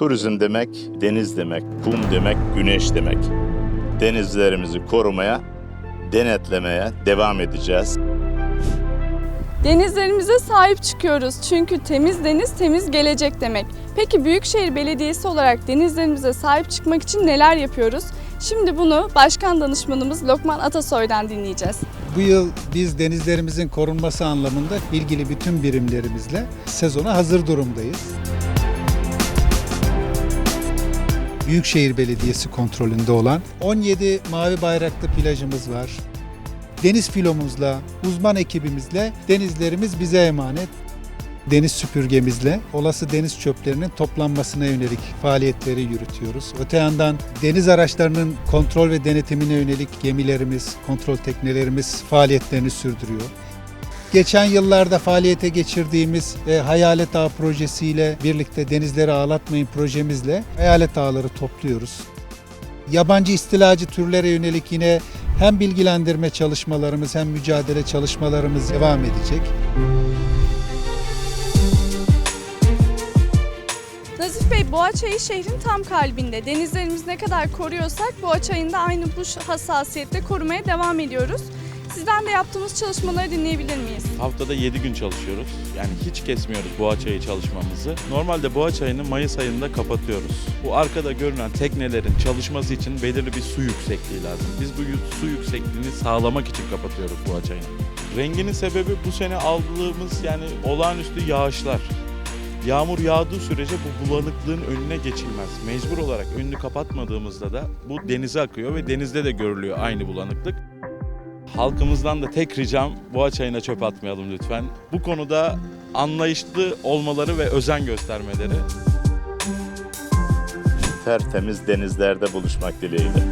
Turizm demek deniz demek, kum demek, güneş demek. Denizlerimizi korumaya, denetlemeye devam edeceğiz. Denizlerimize sahip çıkıyoruz çünkü temiz deniz temiz gelecek demek. Peki Büyükşehir Belediyesi olarak denizlerimize sahip çıkmak için neler yapıyoruz? Şimdi bunu Başkan Danışmanımız Lokman Atasoy'dan dinleyeceğiz. Bu yıl biz denizlerimizin korunması anlamında ilgili bütün birimlerimizle sezona hazır durumdayız. Büyükşehir Belediyesi kontrolünde olan 17 mavi bayraklı plajımız var. Deniz filomuzla, uzman ekibimizle denizlerimiz bize emanet. Deniz süpürgemizle olası deniz çöplerinin toplanmasına yönelik faaliyetleri yürütüyoruz. Öte yandan deniz araçlarının kontrol ve denetimine yönelik gemilerimiz, kontrol teknelerimiz faaliyetlerini sürdürüyor. Geçen yıllarda faaliyete geçirdiğimiz e, Hayalet Ağı projesiyle birlikte denizleri ağlatmayın projemizle hayalet ağları topluyoruz. Yabancı istilacı türlere yönelik yine hem bilgilendirme çalışmalarımız hem mücadele çalışmalarımız devam edecek. Nazif Bey, Boğaçayı şehrin tam kalbinde. Denizlerimizi ne kadar koruyorsak Boğaçayı'nı da aynı bu hassasiyette korumaya devam ediyoruz. Sizden de yaptığımız çalışmaları dinleyebilir miyiz? Haftada 7 gün çalışıyoruz. Yani hiç kesmiyoruz boğaçayı çalışmamızı. Normalde boğaçayını Mayıs ayında kapatıyoruz. Bu arkada görünen teknelerin çalışması için belirli bir su yüksekliği lazım. Biz bu su yüksekliğini sağlamak için kapatıyoruz boğaçayını. Renginin sebebi bu sene aldığımız yani olağanüstü yağışlar. Yağmur yağdığı sürece bu bulanıklığın önüne geçilmez. Mecbur olarak önünü kapatmadığımızda da bu denize akıyor ve denizde de görülüyor aynı bulanıklık. Halkımızdan da tek ricam boğa çayına çöp atmayalım lütfen. Bu konuda anlayışlı olmaları ve özen göstermeleri. Tertemiz denizlerde buluşmak dileğiyle.